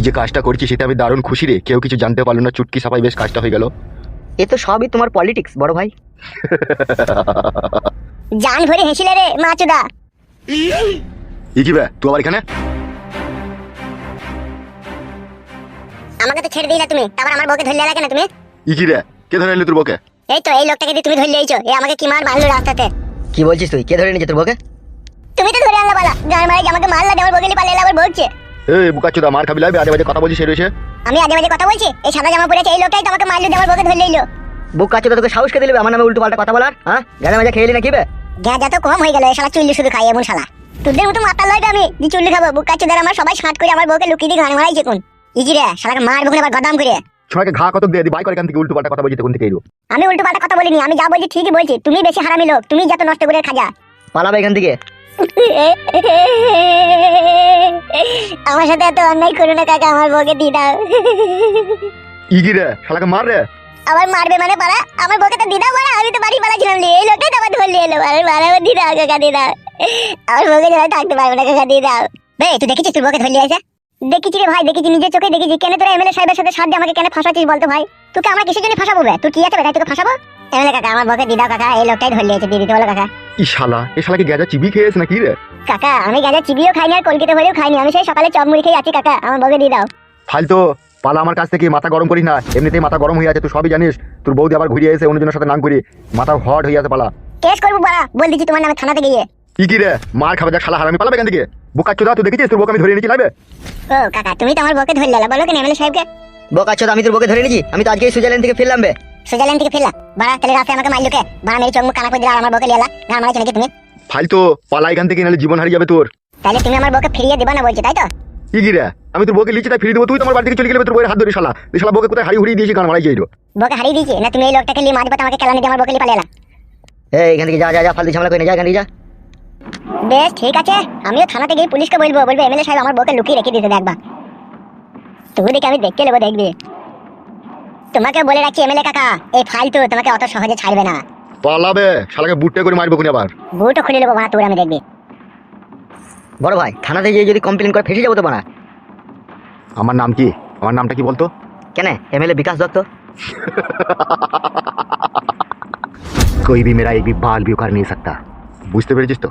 তুই যে কাজটা করছিস সেটা আমি দারুণ খুশি রে। কেউ কিছু জানতে পারল না চুটকি সাফাই বেশ কাজটা হয়ে গেল। এ তো সবই তোমার পলিটিক্স বড় ভাই। জান ভরে হেসিলে রে মাচুদা ই কি বে তুই আবার এখানে? আমাকে তো ছেড়ে দিলা তুমি তারপর আমার বউকে ধরলে কেন তুমি? ই কি রে কে ধরে এলি তোর বকে এই তো এই লোকটাকে দিয়ে তুমি ধরলে এইছো এ আমাকে কি মার মারলো রাস্তাতে? কি বলছিস তুই? কে ধরে নিয়েছে তোর বকে তুমি তো ধরে আনলা বলা গান মারে আমাকে মারলা আমার বগলি পালিয়ে আবার বলছে এই বুকাচ্চুদা মার খাবি লাগবে আজে বাজে কথা বলছিস রয়েছে। আমি আজে বাজে কথা বলছি? এই সাদা জামা পরেছে এই লোকটাই তো মারলো আমার বউকে ধরলে এলো বুক তোকে সাহস কে দিলে আমার নামে উল্টো পাল্টা কথা বলার হ্যাঁ? গানে মাঝে খেয়ে না কি বে? গ্যাজা তো কম হয়ে গেল এই শালা চুল্লি শুধু খাই এমন শালা। তোদের মতো মাতাল লয় আমি যে চুল্লি খাব? বুক আমার সবাই সাঁট করে আমার বউকে লুকিয়ে দিয়ে শালাকে আবার গদাম করে। সবাইকে ঘা কত দিয়ে দি বাই করে এখান থেকে উল্টো পাল্টা কথা থেকে আমি উল্টো পাল্টা কথা বলিনি আমি যা বলছি ঠিকই বলছি তুমি বেশি হারামি লোক তুমি যত নষ্ট করে খাজা। পালাবে এখান থেকে। আমার সাথে এত অন্যায় করো না কাকা আমার বউকে দিয়ে দাও। ই কি রে? শালাকে মার রে। আবার মারবে মানে পারা আমার বউকে তো দিদা আমি তো বাড়ি পালাছিলাম নিয়ে এই লোকটাই তো আবার ধরলি এলো। আরে মারা আমার দিদা কাকা দিয়ে দাও। আমার বউকে যারা থাকতে পারবে না কাকা দিয়ে দাও। বে তুই দেখেছিস তোর বউকে ধরলি আছে দেখেছি রে ভাই দেখেছি নিজের চোখে দেখেছি। কেন তোরা এমএলএ সাহেবের সাথে সাথে আমাকে কেন ফাঁসাচ্ছিস বলতো ভাই? তোকে আমরা কিসের জন্য ফাঁসাবো বে? তুই কি আছে তাই তোকে ফাঁসাবো? এমএলএ কাকা আমার বউকে দিদা কাকা এই লোকটাই ধরলি আছে দিয়ে দিতে বলো কাকা। ই শালা এ শালাকে গেজা চিবি খেয়েছ নাকি রে? কাকা আমি গাঁজা চিবিও খাইনি আর কলকাতা ভরেও খাইনি আমি সেই সকালে চপ মুড়ি খেয়ে আছি কাকা আমার বউকে দিয়ে দাও। ফালতো পালা আমার কাছ থেকে মাথা গরম করিস না এমনিতেই মাথা গরম হয়ে আছে তুই সবই জানিস তোর বৌদি আবার ঘুরিয়ে এসে অন্যজনের সাথে নাম করি মাথা হট হয়ে আছে পালা। কেস করব বাড়া বল দিচ্ছি তোমার নামে থানাতে গিয়ে। ই কি রে মার খাবে যা শালা হারামি পালাবে এখান থেকে? বুকাচ্চুদা তুই দেখেছিস তোর বউকে আমি ধরে নিয়েছি লাগবে ও কাকা তুমি তো আমার বউকে ধরলে বলো কেন এমএলএ সাহেবকে। বক আচ্ছা আমি তোর বকে ধরে নিয়েছি আমি তো আজকে সুইজারল্যান্ড থেকে ফিরলাম বে। সুইজারল্যান্ড থেকে ফিরলা? বাড়া তাহলে রাস্তায় আমাকে মারলো কে বাড়া মেরে চোখ মুখ কানা করে দিলা আর আমার বউকে লিয়ালা। গান মারাইছো নাকি তুমি? ফালতো পালা এখান থেকে নাহলে জীবন হারিয়ে যাবে তোর। তাহলে তুমি আমার বউকে ফিরিয়ে দিবা না বলছো তাই তো? ই কি রে আমি তোর বউকে লিচি তাই ফিরিয়ে দেবো তুই তোমার বাড়ি থেকে চলে গেলে তোর বউয়ের হাত ধরে শালা। এই শালা বউকে কোথায় হারিয়ে হুড়িয়ে দিয়েছি গান মারাই যাইলো বউকে হারিয়ে দিয়েছি? না তুমি এই লোকটাকে লিয়ে মারবে আমাকে কেলানি দিয়ে আমার বউকে লিয়ে পালিয়ে? এই এখান থেকে যা যা যা ফালতু ঝামেলা করে যা এখান থেকে যা। বেশ ঠিক আছে। আমিও থানাতে গিয়ে পুলিশকে বলব বলব এমএলএ সাহেব আমার বউকে লুকিয়ে রেখে দিতে দেখবা। তুমি দেখে আমি দেখতে নেব দেখবি। তোমাকে বলে রাখছি এমএলএ কাকা এই ফালতু তোমাকে অত সহজে ছাড়বে না পালাবে শালাকে বুটে করে মারবো কোনি আবার বুটও খুলে নেবো বাড়া তোর আমি দেখবি বড় ভাই থানাতে গিয়ে যদি কমপ্লেন করে ফেসে যাবো তো বানা আমার নাম কি আমার নামটা কি বলতো কেন এমএলএ বিকাশ দত্ত कोई भी मेरा एक भी बाल भी उखाड़ नहीं सकता বুঝতে পেরেছিস তো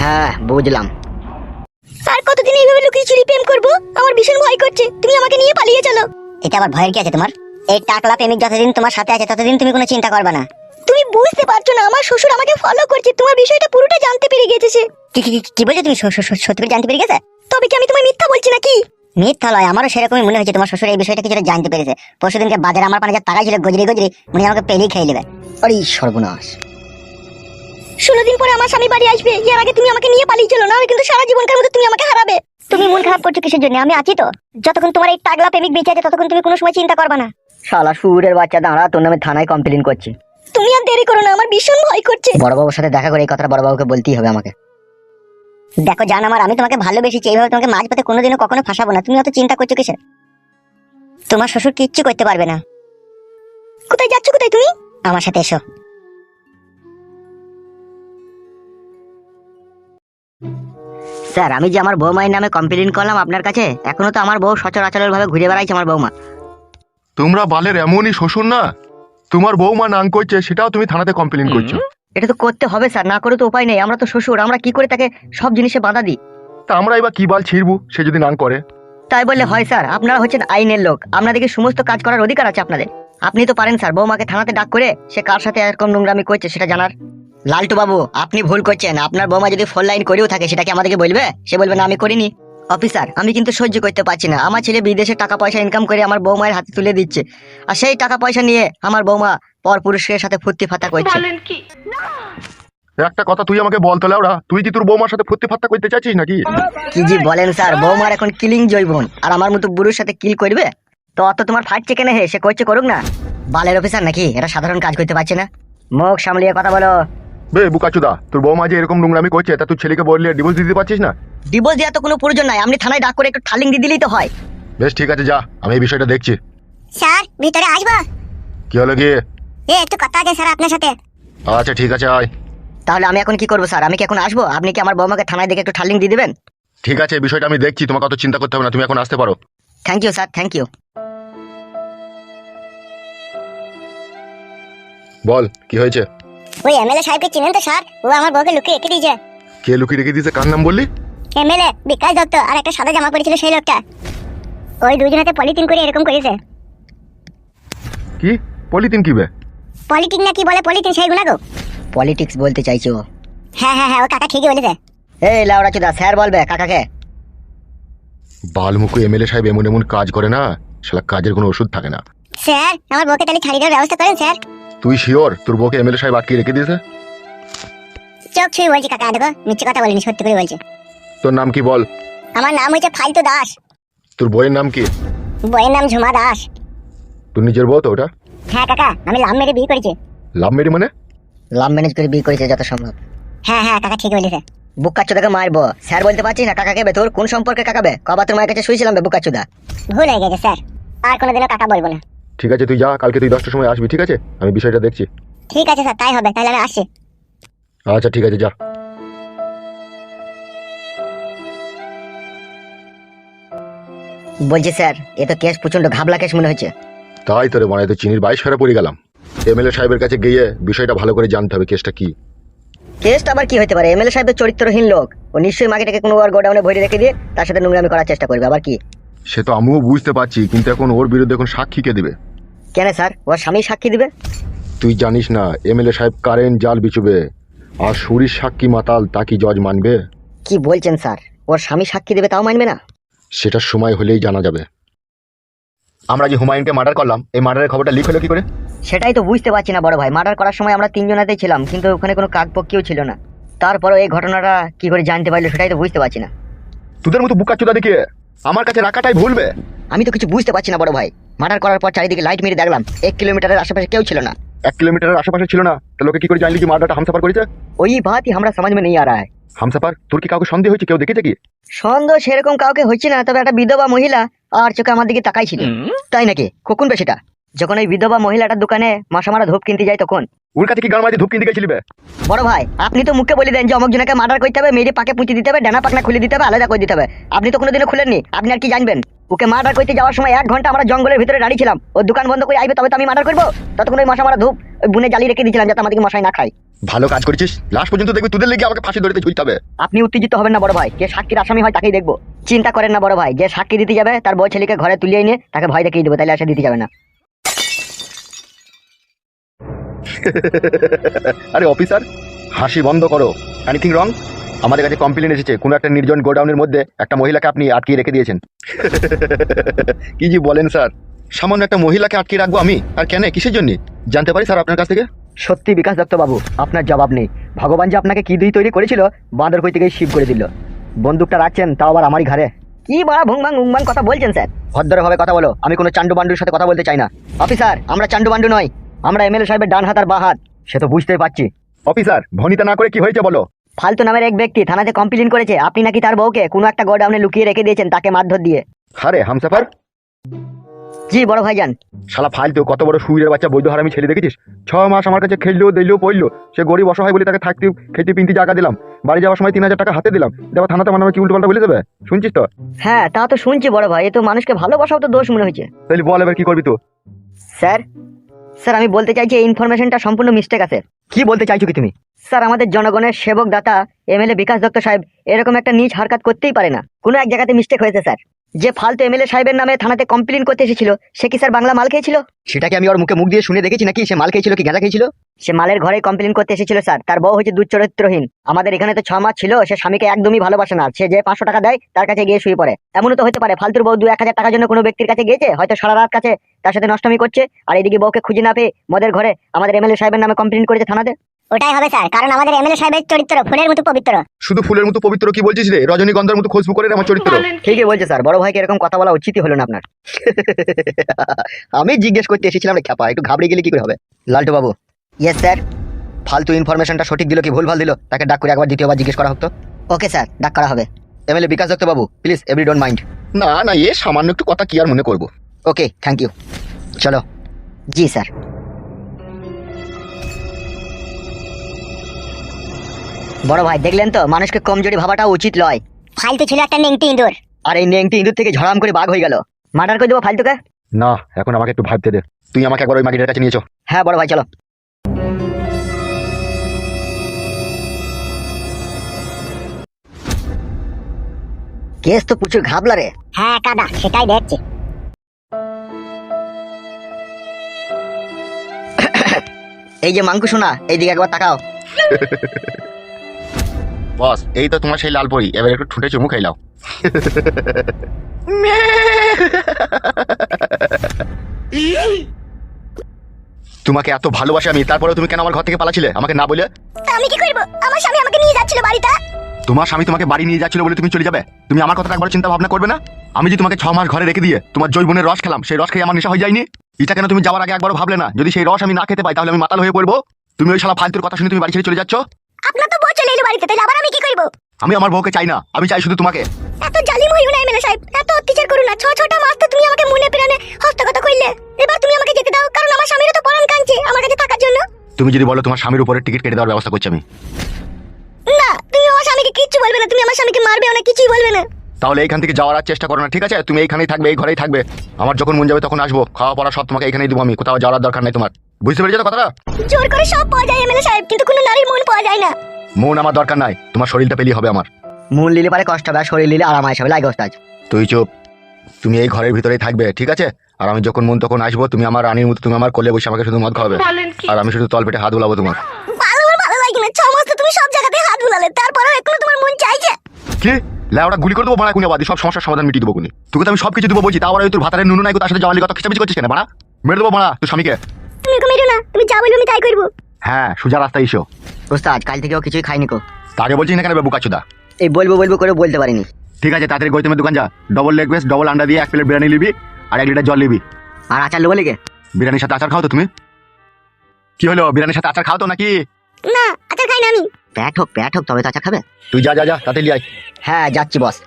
হ্যাঁ বুঝলাম আর কতদিন এইভাবে লুকিয়ে চুরি প্রেম করবো আমার ভীষণ ভয় করছে তুমি আমাকে নিয়ে পালিয়ে চলো এটা আবার ভয়ের কি আছে তোমার এই টাকলা প্রেমিক যতদিন তোমার সাথে আছে, ততদিন তুমি কোনো চিন্তা করবে না। তুমি বুঝতে পারছ না, আমার শ্বশুর আমাকে ফলো করছে, তোমার বিষয়টা পুরোটা জানতে পেরে গেছে কি কি, কি- কি বলছো তুমি? সত্যি করে জানতে পেরে গেছে? তবে কি আমি তোমায় মিথ্যা বলছি নাকি? মিথ্যা লয় আমারও সেরকমই মনে হয়েছে, তোমার শ্বশুর এই বিষয়টা কিছুটা জানতে পেরেছে। পরশুদিনকে বাজারে আমার পানে যা টাকা ছিল, গজরি গজরি, উনি আমাকে পেলেই খেয়ে নেবে। আরে সর্বনাশ। ষোলো দিন পরে আমার স্বামী বাড়ি আসবে, এর আগে তুমি আমাকে নিয়ে পালিয়ে চলো না আমি কিন্তু সারা জীবনকার মধ্যে তুমি আমাকে হারাবে। তুমি মন খারাপ করছ কিসের জন্য? আমি আছি তো। যতক্ষণ তোমার এই টাগলা প্রেমিক বেঁচে আছে, ততক্ষণ তুমি কোনো সময় চিন্তা করবে না। শালা সুরের বাচ্চা দাঁড়া তোর নামে থানায় কমপ্লেন করছি। তুমি আর দেরি করো না আমার ভীষণ ভয় করছে। বড়বাবুর সাথে দেখা করে এই কথাটা বড়বাবুকে বলতেই হবে আমাকে। দেখো জান আমার আমি তোমাকে ভালোবেসেছি এইভাবে তোমাকে মাঝ পথে কোনোদিনও কখনো ফাঁসাবো না। তুমি অত চিন্তা করছ কিসের? তোমার শ্বশুর কিচ্ছু করতে পারবে না। কোথায় যাচ্ছ কোথায় তুমি? আমার সাথে এসো। স্যার আমি যে আমার বৌমায়ের নামে কমপ্লেন করলাম আপনার কাছে এখনও তো আমার বউ সচরাচর ভাবে ঘুরে বেড়াইছে আমার বৌমা। তোমরা বালের এমনই শ্বশুর না? তোমার বৌমা নাং করছে সেটাও তুমি থানাতে কমপ্লেন করছ এটা তো করতে হবে স্যার না করে তো উপায় নেই। আমরা তো শ্বশুর আমরা কি করে তাকে সব জিনিসে বাধা দিই? তা আমরা এবার কি বাল ছিড়বো? সে যদি নাং করে। তাই বললে হয় স্যার আপনারা হচ্ছেন আইনের লোক। আপনাদেরকে সমস্ত কাজ করার অধিকার আছে আপনাদের। আপনি তো পারেন স্যার বৌমাকে থানাতে ডাক করে সে কার সাথে এরকম নোংরামি করছে সেটা জানার। লালটু বাবু আপনি ভুল করছেন। আপনার বৌমা যদি ফোন লাইন করেও থাকে সেটা কি আমাদেরকে বলবে? সে বলবে না আমি করিনি। অফিসার আমি কিন্তু সহ্য করতে পারছি না। আমার ছেলে বিদেশে টাকা পয়সা ইনকাম করে আমার বৌমায়ের হাতে তুলে দিচ্ছে। আর সেই টাকা পয়সা নিয়ে আমার বৌমা পর পুরুষের সাথে ফুর্তি ফাতা করছে। একটা কথা তুই আমাকে বলতো লাউরা তুই কি তোর বৌমার সাথে ফুর্তি ফাত্তা করতে চাইছিস নাকি? কি জি বলেন স্যার বৌমার এখন কিলিং জৈবন। আর আমার মতো বুড়োর সাথে কিল করবে? তো অত তোমার ফাটছে কেন হে? সে করছে করুক না। বালের অফিসার নাকি? এটা সাধারণ কাজ করতে পারছে না। মুখ সামলিয়ে কথা বলো। বে বুকাচুদা তোর বৌমা যে এরকম নোংরামি করছে তা তুই ছেলেকে বললে ডিভোর্স দিতে পারছিস না? ডিভোর্স দেওয়া তো কোনো প্রয়োজন নাই। আপনি থানায় ডাক করে একটু ঠালিং দিয়ে দিলেই তো হয়। বেশ ঠিক আছে যা। আমি এই বিষয়টা দেখছি। স্যার ভিতরে আসব কি হলো গিয়ে? এ একটু কথা আছে স্যার আপনার সাথে। আচ্ছা ঠিক আছে আয়। তাহলে আমি এখন কি করব স্যার? আমি কি এখন আসব? আপনি কি আমার বৌমাকে থানায় দেখে একটু ঠালিং দিয়ে দেবেন? ঠিক আছে এই বিষয়টা আমি দেখছি তোমাকে অত চিন্তা করতে হবে না তুমি এখন আসতে পারো। Thank you sir thank you বল কি হয়েছে? ওই এমএলএ সাহেবকে চিনেন তো স্যার? ও আমার বউকে লুকিয়ে রেখে দিয়েছে। কে লুকিয়ে রেখে দিয়েছে? কার নাম বললি? এমএলএ বিকাশ দত্ত আর একটা সাদা জামা পরেছিল সেই লোকটা। ওই দুজনাতে পলিথিন করে এরকম করেছে। কি? পলিথিন কি বে? পলিটিক না কি বলে পলিথিন সেইগুলো গো? পলিটিক্স বলতে চাইছো? হ্যাঁ হ্যাঁ হ্যাঁ ও কাকা ঠিকই বলেছে। এই লাউড়া চুদা স্যার বলবে কাকাকে। বালমুকু এমএলএ সাহেব এমন এমন কাজ করে না শালা কাজের কোনো ওষুধ থাকে না। স্যার আমার বউকে তাহলে ছাড়িয়ে দেওয়ার ব্যবস্থা করেন স্যার। তুই শিওর তোর বউকে এমএলএ সাহেব আটকে রেখে দিয়েছে? চোখ ছুঁয়ে বলছি কাকা দেখো মিথ্যে কথা বলিনি সত্যি করে বলছি। তোর নাম কি বল? আমার নাম হচ্ছে ফালতু দাস। তোর বইয়ের নাম কি? বইয়ের নাম ঝুমা দাস। তোর নিজের বউ তো ওটা? হ্যাঁ কাকা আমি লাভ মেরে বিয়ে করেছি। লাভ মেরি মানে? লাভ ম্যানেজ করে বিয়ে করেছে যত সম্ভব। হ্যাঁ হ্যাঁ কাকা ঠিকই বলেছে। বুকাচ্চুদাকে মারবো? স্যার বলতে পারছিস না কাকাকে বে তোর কোন সম্পর্কে কাকাবে? কবা তোর মায়ের কাছে শুয়েছিলাম বে বুকাচ্চুদা ভুল হয়ে গেছে স্যার। আর কোনোদিনও কাকা বলব না। ঠিক আছে তুই যা কালকে তুই দশটার সময় আসবি ঠিক আছে? আমি বিষয়টা দেখছি। ঠিক আছে স্যার তাই হবে তাহলে আমি আসছি। আচ্ছা ঠিক আছে যা। বলছি স্যার এ তো কেস প্রচণ্ড ঘাবলা কেস মনে হচ্ছে। তাই তোরে মনে হয় তো চিনির বাইশ ফেরা পড়ে গেলাম। এমএলএ সাহেবের কাছে গিয়ে বিষয়টা ভালো করে জানতে হবে কেসটা কি। কেসটা আবার কি হতে পারে? এমএলএ সাহেব তো চরিত্রহীন লোক। ও নিশ্চয়ই মার্কেটকে কোনো আর গোডাউনে ভরে রেখে দিয়ে তার সাথে নোংরামি করার চেষ্টা করবে আবার কি? সে তো আমিও বুঝতে পারছি কিন্তু এখন ওর বিরুদ্ধে এখন সাক্ষী কে দিবে? কেন স্যার? ওর স্বামী সাক্ষী দিবে? তুই জানিস না এমএলএ সাহেব কারেন্ট জাল বিচুবে আর সুরির সাক্ষী মাতাল তা কি জজ মানবে? কি বলছেন স্যার? ওর স্বামী সাক্ষী দেবে তাও মানবে না? সেটা সময় হলেই জানা যাবে। আমরা যে হুমায়ুনকে মার্ডার করলাম এই মার্ডারের খবরটা লিক হলো কি করে? সেটাই তো বুঝতে পারছি না বড় ভাই। মার্ডার করার সময় আমরা তিনজনাতেই ছিলাম কিন্তু ওখানে কোনো কাকপক্ষীও ছিল না। তারপরে এই ঘটনাটা কি করে জানতে পারল সেটাই তো বুঝতে পারছি না। তোদের মতো বুকা বুকাচুদা দেখে আমার কাছে রাখাটাই ভুলবে? আমি তো কিছু বুঝতে পারছি না বড় ভাই। মার্ডার করার পর চারিদিকে লাইট মেরে দেখলাম এক কিলোমিটারের আশেপাশে কেউ ছিল না। এক কিলোমিটারের আশেপাশে ছিল না? তো লোকে কি করে জানলি কি মার্ডারটা হামসাফার করেছে? ওই বাতই আমরা সমাজ মেনে নেই আ রা হামসাফার তোর কি কাউকে সন্দেহ হয়েছে? কেউ দেখেছে কি? সন্দেহ সেরকম কাউকে হচ্ছে না তবে একটা বিধবা মহিলা আর চোখে আমার দিকে তাকাইছিল। তাই নাকি? কখন বেশিটা যখন ওই বিধবা মহিলাটার দোকানে মাসামারা ধূপ কিনতে যায় তখন। ওর কাছে কি গান মাঝে ধূপ কিনতে গেছিলি বে? বড় ভাই আপনি তো মুখে বলে দেন যে অমুক জনকে মার্ডার করতে হবে মেয়ের পাকে দিতে হবে ডানা পাকনা খুলে দিতে হবে আলাদা করে দিতে হবে। আপনি তো কোনোদিনও খুলেননি আপনি আর কি জানবেন? ওকে মার্ডার করতে যাওয়ার সময় এক ঘণ্টা আমরা জঙ্গলের ভিতরে দাঁড়িয়ে ছিলাম। ওর দোকান বন্ধ করে আইবে তবে তো আমি মার্ডার করব? ততক্ষণ ওই মশা মারা ধূপ ওই বুনে জ্বালিয়ে রেখে দিয়েছিলাম যাতে আমাদেরকে মশাই না খায়। ভালো কাজ করেছিস। লাস্ট পর্যন্ত দেখবি তোদের লেগে আমাকে ফাঁসি ধরতে হবে। আপনি উত্তেজিত হবেন না বড় ভাই। যে সাক্ষীর আসামি হয় তাকেই দেখব। চিন্তা করেন না বড় ভাই। যে সাক্ষী দিতে যাবে তার বউ ছেলেকে ঘরে তুলিয়ে নিয়ে তাকে ভয় দেখিয়ে দেবো তাহলে আসে দিতে যাবে না। আরে অফিসার হাসি বন্ধ করো। এনিথিং রং আমাদের কাছে কমপ্লেন এসেছে। কোনো একটা নির্জন গোডাউনের মধ্যে একটা মহিলাকে আপনি আটকিয়ে রেখে দিয়েছেন। কি জি বলেন স্যার। সামান্য একটা মহিলাকে আটকে রাখব আমি? আর কেন? কিসের জন্য? জানতে পারি স্যার আপনার কাছ থেকে? সত্যি বিকাশ দত্ত বাবু আপনার জবাব নেই। ভগবান যে আপনাকে কি দিয়ে তৈরি করেছিল বাঁদর কই থেকে শিব করে দিল। বন্দুকটা রাখছেন তাও আবার আমারই ঘরে কি বড় ভুংবাং উংবাং কথা বলছেন স্যার? ভদ্রভাবে কথা বলো। আমি কোনো চান্ডু বান্ডুর সাথে কথা বলতে চাই না। অফিসার আমরা চান্ডু বান্ডু নয়। আমরা এমএলএ সাহেবের ডান হাত আর বাঁ হাত সে তো বুঝতেই পারছি। অফিসার ভনিতা না করে কি হয়েছে বলো? ফালতু নামের এক ব্যক্তি থানাতে কমপ্লেন করেছে আপনি নাকি তার বউকে কোনো একটা গোডাউনে লুকিয়ে রেখে দিয়েছেন তাকে মারধর দিয়ে। আরে হামসাফার। জি বড় ভাইজান। শালা ফালতু কত বড় সুইরের বাচ্চা বৈধ হারামি ছেলে দেখেছিস? ছ মাস আমার কাছে খেললেও দিলেও পড়ল। সে গরিব অসহায় বলে তাকে থাকতে খেতে পিনতে জায়গা দিলাম। বাড়ি যাওয়ার সময় তিন হাজার টাকা হাতে দিলাম। দেবা থানাতে মানে কি উল্টো পাল্টা বলে দেবে? শুনছিস তো? হ্যাঁ তা তো শুনছি বড় ভাই এ তো মানুষকে ভালোবাসাও তো দোষ মনে হয়েছে। তাহলে বল এবার কি করবি তো স্যার স্যার আমি বলতে চাইছি এই ইনফরমেশনটা সম্পূর্ণ মিস্টেক আছে। কি বলতে চাইছো কি তুমি? স্যার আমাদের জনগণের সেবক দাতা এমএলএ বিকাশ দত্ত সাহেব এরকম একটা নিজ হারকাত করতেই পারে না। কোনো এক জায়গাতে মিস্টেক হয়েছে স্যার। যে ফালতু এমএলএ সাহেবের নামে থানাতে কমপ্লেন করতে এসেছিল সে কি স্যার বাংলা মাল খেয়েছিল? সেটাকে আমি ওর মুখে মুখ দিয়ে শুনে দেখেছি নাকি? সে মাল খেয়েছিল কি গাঁজা খেয়েছিল? সে মালের ঘরে কমপ্লেন করতে এসেছিল স্যার তার বউ হচ্ছে দুচরিত্রহীন আমাদের এখানে তো ছ মাস ছিল সে স্বামীকে একদমই ভালোবাসে না। সে যে পাঁচশো টাকা দেয় তার কাছে গিয়ে শুয়ে পড়ে। এমনও তো হতে পারে ফালতুর বউ দু এক হাজার টাকার জন্য কোনো ব্যক্তির কাছে গিয়েছে? হয়তো সারা রাত কাছে তার সাথে নষ্টমী করছে আর এদিকে বউকে খুঁজে না পেয়ে মদের ঘরে আমাদের এমএলএ সাহেবের নামে কমপ্লেন করেছে থানাতে। ওটাই হবে স্যার কারণ আমাদের এমএলএ সাহেবের চরিত্র ফুলের মতো পবিত্র। শুধু ফুলের মতো পবিত্র কি বলছিস রে? রজনীগন্ধার মতো খুশবু করে আমার চরিত্র। ঠিকই বলছে স্যার বড় ভাইকে এরকম কথা বলা উচিতই হলো না আপনার। আমি জিজ্ঞেস করতে এসেছিলাম রে খ্যাপা একটু ঘাবড়ে গেলে কি করে হবে? লালটু বাবু ইয়েস স্যার ফালতু ইনফরমেশনটা সঠিক দিল কি ভুল ভালো দিল? তাকে ডাক করে একবার দ্বিতীয়বার জিজ্ঞেস করা হতো ওকে স্যার ডাক করা হবে। MLA Bikash Dutta Babu please every don't mind না না এ সামান্য একটু কথা কি আর মনে করব? ওকে থ্যাংক ইউ চলো। জি স্যার বড় ভাই দেখলেন তো? মানুষকে কমজোরি ভাবাটা উচিত নয় ফালতু ছিল একটা নেংটি ইঁদুর। আর এই নেংটি ইঁদুর থেকে ঝড়াম করে বাঘ হয়ে গেল। মার্ডার করে দেবো ফালতুকে? না এখন আমাকে একটু ভাবতে দে তুই আমাকে একবার ওই মাগিটার কাছে নিয়েছো হ্যাঁ বড় ভাই চলো। কেস তো প্রচুর ঘাবলা রে। হ্যাঁ কাদা সেটাই দেখছি। এই যে মাংকু শোনা এইদিকে একবার তাকাও। বস এই তো তোমার সেই লাল পরি এবার একটু ঠুঁটে চুমু খাইলাও তোমাকে এত ভালোবাসি আমি তারপরে তুমি কেন আমার ঘর থেকে পালাছিলে আমাকে না বলে? আমি কি করব? আমার স্বামী আমাকে নিয়ে যাচ্ছিল বাড়িতে তোমার স্বামী তোমাকে বাড়ি নিয়ে যাচ্ছিল বলে তুমি চলে যাবে? তুমি আমার কথা একবার চিন্তা ভাবনা করবে না? আমি যে তোমাকে ছ মাস ঘরে রেখে দিয়ে তোমার জৈবনের রস খেলাম সেই রস খেয়ে আমার নেশা হয়ে যায়নি? এটা কেন তুমি যাওয়ার আগে একবারও ভাবলে না? যদি সেই রস আমি না খেতে পাই তাহলে আমি মাতাল হয়ে পড়ব? তুমি ওই শালা ফালতুর কথা শুনে তুমি বাড়ি ছেড়ে চলে যাচ্ছ? আপনার তো বাড়িতে তাহলে আবার আমি কি করব? আমি আমার বউকে চাই না আমি চাই শুধু তোমাকে। এত জালিম হইও না এমএলএ সাহেব এত অত্যাচার করো না। ছ ছটা মাস তো তুমি আমাকে মনে প্রাণে হস্তগত করলে এবার তুমি আমাকে যেতে দাও কারণ আমার স্বামীরও তো পরাণ কাঁদছে আমার কাছে থাকার জন্য। তুমি যদি বলো তোমার স্বামীর উপরে টিকিট কেটে দেওয়ার ব্যবস্থা করছি আমি। না তুমি আমার স্বামীকে কিচ্ছু বলবে না তুমি আমার স্বামীকে মারবেও না কিছুই বলবে না। তাহলে এইখান থেকে যাওয়ার আর চেষ্টা করো না ঠিক আছে? তুমি এইখানেই থাকবে এই ঘরেই থাকবে। আমার যখন মন যাবে তখন আসব খাওয়া পড়া সব তোমাকে এখানেই দেবো আমি কোথাও যাওয়ার দরকার নাই তোমার। বুঝতে পেরেছ তো কথাটা? জোর করে সব পাওয়া যায় এমএলএ সাহেব কিন্তু কোনো নারীর মন পাওয়া যায় না। মন আমার দরকার নাই তোমার শরীরটা পেলেই হবে আমার। মন লিলে পারে কষ্ট হবে আর শরীর লিলে আরাম আসবে লাগে ওস্তাদ তুই চুপ তুমি এই ঘরের ভিতরেই থাকবে ঠিক আছে? আর আমি যখন মন তখন আসব তুমি আমার রানীর মতো তুমি আমার কোলে বসে আমাকে শুধু মদ খাওয়াবে। আর আমি শুধু তল পেটে হাত বুলাবো তোমার। ভালো ভালো লাগে না ছ মাস তুমি সব জায়গাতে হাত বুলালে তারপরেও এখনও তোমার মন চাইছে। কি? লেওড়া গুলি করে দেবো বানা কুনি বাদি সব সমস্যার সমাধান মিটিয়ে দেবো কুনি তোকে তো আমি সব কিছু দেবো বলছি ওই তোর ভাতারের নুনু নাই তার সাথে জওয়ালি কথা খিচাপিচি করছিস কেন? বানা মেরে দেবো বানা তোর স্বামীকে। তুমি মেরো না তুমি যা বলবে আমি তাই করব। হ্যাঁ সোজা রাস্তায় এসো। ওস্তাদ কাল থেকেও কিছুই খাইনি কো তাকে বলছিস না কেন বুকাচুদা এই বলব বলব করে বলতে পারিনি। ঠিক আছে তাড়াতাড়ি গৌতমের দোকান যা। ডবল লেগ পিস ডবল আন্ডা দিয়ে এক প্লেট বিরিয়ানি নিবি আর এক লিটার জল নিবি। আর আচার লোবো লেগে বিরিয়ানির সাথে আচার খাও তো তুমি? কি হলো বিরিয়ানির সাথে আচার খাও তো নাকি? না আচ্ছা খাই না আমি। প্যাট হোক প্যাট হোক তবে তো আচার খাবে। তুই যা যা যা তাতে লিয়াই হ্যাঁ যাচ্ছি বস।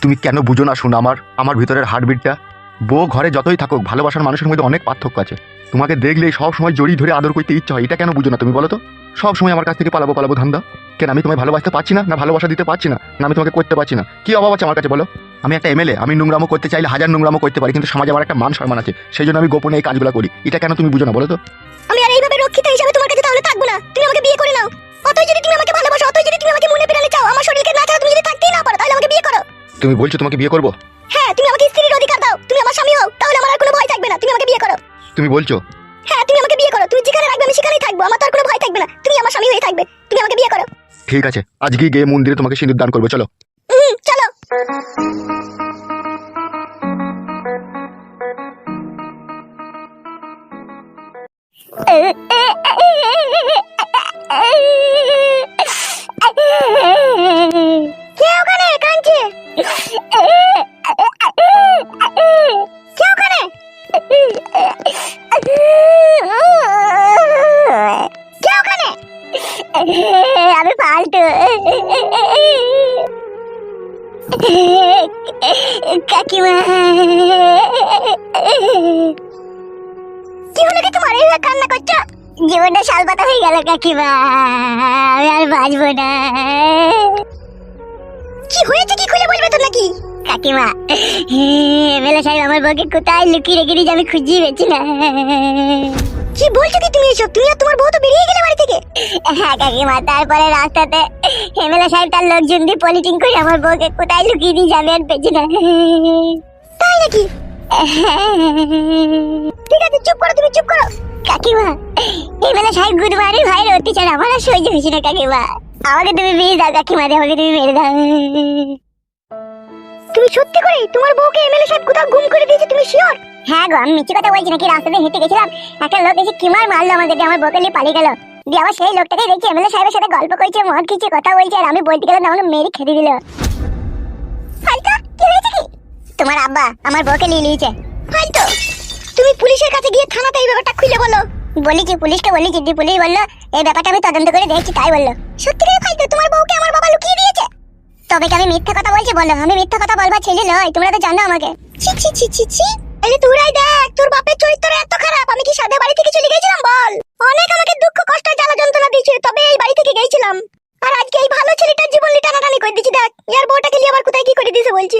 তুমি কেন বুঝো না শোনো আমার আমার ভিতরের হার্টবিটটা বউ ঘরে যতই থাকুক ভালোবাসার মানুষের মধ্যে অনেক পার্থক্য আছে। তোমাকে দেখলে সব সময় জড়িয়ে ধরে আদর করতে ইচ্ছা হয়। এটা কেন বুঝো না তুমি বলো তো? সব সময় আমার কাছ থেকে পালাবো পালাবো ধান্দা। কেন আমি তোমায় ভালোবাসতে পারছি না? না ভালোবাসা দিতে পারছি না? না আমি তোমাকে করতে পারছি না। কি অভাব আছে আমার কাছে বলো? আমি একটা এমএলএ আমি নোংরামো করতে চাইলে হাজার নোংরামো করতে পারি কিন্তু সমাজে আমার একটা মান সম্মান আছে। সেই জন্য আমি গোপনে এই কাজগুলো করি। এটা কেন তুমি বুঝো না বলো তো? আমি আর এইভাবে রক্ষিতা হিসাবে তোমার কাছে তাহলে থাকব না। তুমি আমাকে বিয়ে করে নাও। অতই যদি তুমি আমাকে ভালোবাসো অতই যদি তুমি আমাকে মনে প্রাণে চাও আমার শরীরকে না ছাড়া তুমি যদি থাকতেই না পারো তাহলে আমাকে বিয়ে করো। তুমি বলছো তোমাকে বিয়ে করব? হ্যাঁ তুমি আমাকে স্ত্রীর অধিকার দাও। তুমি আমার স্বামী হও তাহলে আমার আর কোনো ভয় থাকবে না। তুমি আমাকে বিয়ে করো। তুমি বলছো? হ্যাঁ তুমি আমাকে বিয়ে করো। তুমি যেখানে রাখবে আমি সেখানেই থাকব। আমার তো আর কোনো ভয় থাকবে না। তুমি আমার স্বামী হয়ে থাকবে। তুমি আমাকে বিয়ে করো। ঠিক আছে আজকেই গিয়ে মন্দিরে তোমাকে সিঁদুর দান করব চলো। হুম চলো। কে আমি পাল্টু কাকিমা কি করছ জীবনটা হয়ে গেল কাকিমা আর বাঁচবো না খুলে তো নাকি কাকিমা সাহেব আমার বউকে কোথায় লুকিয়ে রেখে দিয়েছে আমি খুঁজেই পেয়েছি না কি বলছো কি তুমি এসব? তুমি আর তোমার বউ তো বেরিয়ে গেলে বাড়ি থেকে। হ্যাঁ কাকিমা তারপরে রাস্তাতে এমএলএ সাহেব তার লোকজন দিয়ে পলিটিং করে আমার বউকে কোথায় লুকিয়ে দিয়ে যাবে আর পেয়েছি না তাই নাকি? ঠিক আছে চুপ করো তুমি চুপ করো। কাকিমা এমএলএ সাহেব গুদমারি ভাইয়ের অত্যাচার আমার আর সহ্য হয়েছে না কাকিমা। আমাকে তুমি বিয়ে দাও কাকিমা দিয়ে আমাকে তুমি মেরে দাও। তুমি সত্যি করে তোমার বউকে এমএলএ সাহেব কোথাও গুম করে দিয়েছে তুমি শিওর হ্যাঁ গো, আমি মিথ্যে কথা বলছি নাকি? রাস্তাতে হেঁটে গেছিলাম, একটা লোক এসে কিমার মারলো আমাকে দিয়ে আমার বউকে নিয়ে পালিয়ে গেল। দিয়ে আবার সেই লোকটাকে দেখছি, এমএলএ সাহেবের সাথে গল্প করছে, মদ খেয়েছে কথা বলছে, আর আমি বলতে গেলাম আমাকে মেরে খেতে দিল। তোমার আব্বা আমার বউকে নিয়ে নিয়েছে। ফালতু, তুমি পুলিশের কাছে গিয়ে থানাতে এই ব্যাপারটা খুলে বলো। বলেছি, পুলিশকে বলেছি দিয়ে পুলিশ বলল, এই ব্যাপারটা আমি তদন্ত করে দেখছি, তাই বলল। সত্যি করে ফালতু, তোমার বউকে আমার বাবা লুকিয়ে দিয়েছে? তবে কি আমি মিথ্যা কথা বলছি? বলো, আমি মিথ্যা কথা বলবার ছেলে নয়, তোমরা তো জানো আমাকে। ছি ছি ছি ছি ছি। এই দেখ, তোর বাপের চরিত্র এত খারাপ, আমি কি সাদে বাড়ি থেকে চলে গেছিলাম বল? অনেক আমাকে দুঃখ, কষ্ট জ্বালা যন্ত্রণা তবে এই বাড়ি থেকে গেছিলাম। আর আজকে এই ভালো ছেলেটার জীবন লিটানাটানি করে দিছি দেখ, ইয়ার বউটাকে নিয়ে আবার কোথায় কি করে দিছে বলছি।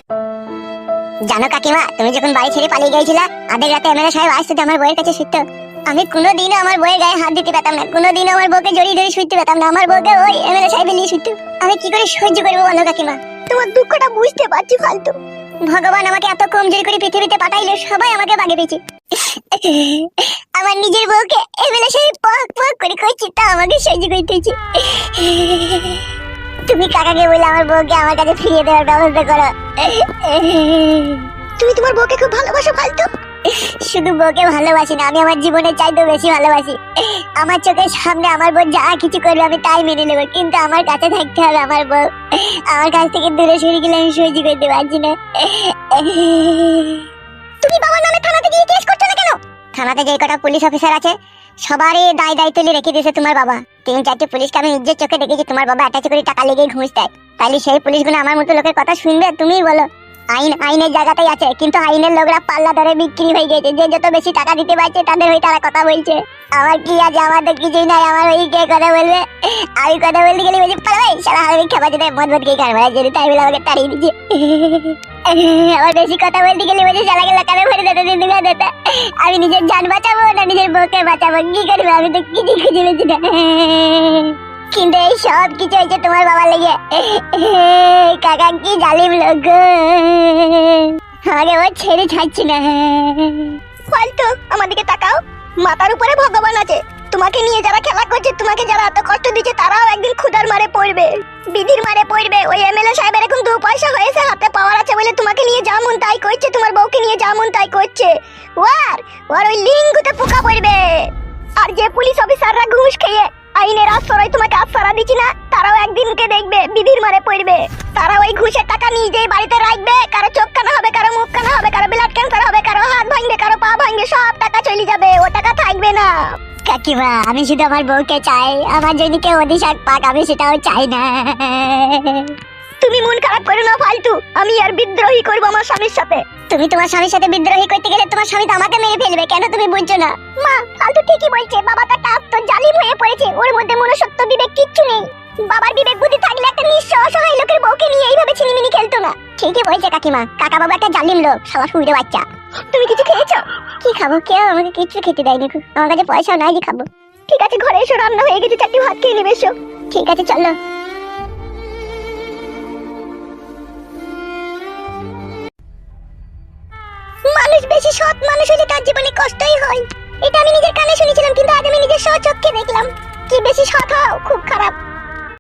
জানো কাকিমা, তুমি যখন বাড়ি ছেড়ে পালিয়ে গিয়েছিলা আধের রাতে এমএলএ সাহেব আসতে আমার বউয়ের কাছে শুতো আমি কোনোদিনও আমার বউয়ের গায়ে হাত দিতে পেতাম না, কোনোদিনও আমার বউকে জড়িয়ে ধরে শুতে পেতাম না, আমার বউকে ওই এমএলএ সাহেব নিয়ে শুতো আমি কি করে সহ্য করব বলো কাকিমা? তোমার দুঃখটা বুঝতে পারছি ফালতু। ভগবান আমাকে এত কমজোরি করে পৃথিবীতে পাঠাইলে সবাই আমাকে বাগে পেয়েছে আমার নিজের বউকে এবেলা সেই পক পক করে কইছি, তা আমাকে সহ্য করতেছে তুমি কাকাকে বলে আমার বউকে আমার কাছে ফিরিয়ে দেওয়ার ব্যবস্থা করো। তুমি তোমার বউকে খুব ভালোবাসো, ফালতু? শুধু বউকে ভালোবাসি না, আমি আমার জীবনের চাইতেও বেশি ভালোবাসি। আমার চোখের সামনে আমার বউ যা কিছু করবে আমি তাই মেনে নেব, কিন্তু আমার কাছে থাকতে হবে আমার বউ। আমার কাছ থেকে দূরে সরে গেলে আমি সহ্য করতে পারছি না। তুমি বাবার নামে থানাতে গিয়ে কেস করছ না কেন? থানাতে যে কটা পুলিশ অফিসার আছে, সবারই দায় দায়িত্ব নিয়ে রেখে দিয়েছে তোমার বাবা। তিন চারটে পুলিশকে আমি নিজের চোখে দেখেছি, তোমার বাবা অ্যাটাচ করে টাকা লেগে ঘুষ দেয়। তাহলে সেই পুলিশগুলো আমার মতো লোকের কথা শুনবে, তুমিই বলো। আইন, আইনের জায়গাতেই আছে, কিন্তু আইনের লোকরা পাল্লা ধরে বিক্রি হয়ে গেছে। যে যত বেশি টাকা দিতে পারছে, তাদের হয়ে তারা কথা বলছে। আমার কি আছে? আমার তো কিছুই নাই। আমার ওই কে কথা বলবে? আমি কথা বলতে গেলে বলছি পালাই সারা হারামি খাবার যেতে মদ মদ কে কারবার যদি তাই বলে আমাকে তাড়িয়ে দিচ্ছে। আমার বেশি কথা বলতে গেলে বলছি সালা গেলা কানে ভরে দিতে দিতে দিতে আমি নিজের জান বাঁচাবো না, নিজের বউকে বাঁচাবো? কি করবে? আমি তো কিছু খুঁজে পেয়েছি না। কিন্তু এই সব কিছু হয়েছে তোমার বাবার লেগে। কাকা কি জালিম লোক। আমাকে ও ছেড়ে ছাড়ছি না। ফালতু, আমার দিকে তাকাও। মাথার উপরে ভগবান আছে। তোমাকে নিয়ে যারা খেলা করছে, তোমাকে যারা এত কষ্ট দিচ্ছে, তারাও একদিন ক্ষুধার মারে পড়বে। বিধির মারে পড়বে। ওই এমএলএ সাহেবের এখন দু পয়সা হয়েছে, হাতে পাওয়ার আছে বলে তোমাকে নিয়ে যা মন তাই করছে, তোমার বউকে নিয়ে যা মন তাই করছে। ওয়ার ওর ওই লিঙ্গুতে পোকা পড়বে। আর যে পুলিশ অফিসাররা ঘুষ খেয়ে আইনের আশ্রয় তোমাকে আশ্রয় দিচ্ছি না। তারাও একদিনকে দেখবে, বিধির মারে পড়বে। তারা ওই ঘুষের টাকা নিয়ে যেয়ে বাড়িতে রাখবে। কারও চোখ কানা হবে, কারও মুখ কানা হবে, কারও ব্লাড ক্যান্সার হবে, কারও হাত ভাঙবে, কারও পা ভাঙবে, সব টাকা চলে যাবে। ও টাকা থাকবে না। কাকিমা, আমি শুধু আমার বউকে চাই। আমার যদি কেউ অধিশাক পাক, আমি সেটাও চাই না। তুমি মন খারাপ করো না, ফালতু। আমি আর বিদ্রোহী করব আমার স্বামীর সাথে। তুমি তোমার স্বামীর সাথে বিদ্রোহী করতে গেলে তোমার স্বামী তো আমাকে মেরে ফেলবে কেন তুমি বুঝছ না? মা ফালতু ঠিকই বলছে বাবা তো টাপ তো জালিম হয়ে পড়েছে ওর মধ্যে মনুষ্যত্ব বিবেক কিচ্ছু নেই। বাবার বিবেক বুদ্ধি থাকলে একটা নিঃস্ব অসহায় লোকের বউকে নিয়ে এইভাবে ছিনিমিনি খেলতো না। ঠিকই বলছে কাকিমা কাকা বাবা একটা জালিম লোক সবার শুনতে বাচ্চা। তুমি কিছু খেয়েছো? কি খাব? কেউ আমাকে কিছু খেতে দেয়নি আমার কাছে পয়সাও নাই যে খাব। ঠিক আছে ঘরে এসো রান্না হয়ে গেছে চারটি ভাত খেয়ে নেবে এসো। ঠিক আছে চলো। মানুষ বেশি সৎ মানুষ হলে তার জীবনে কষ্টই হয়। এটা আমি নিজের কানে শুনেছিলাম, কিন্তু আজ আমি নিজের স্বচক্ষে দেখলাম। কি বেশি সৎ হও খুব খারাপ।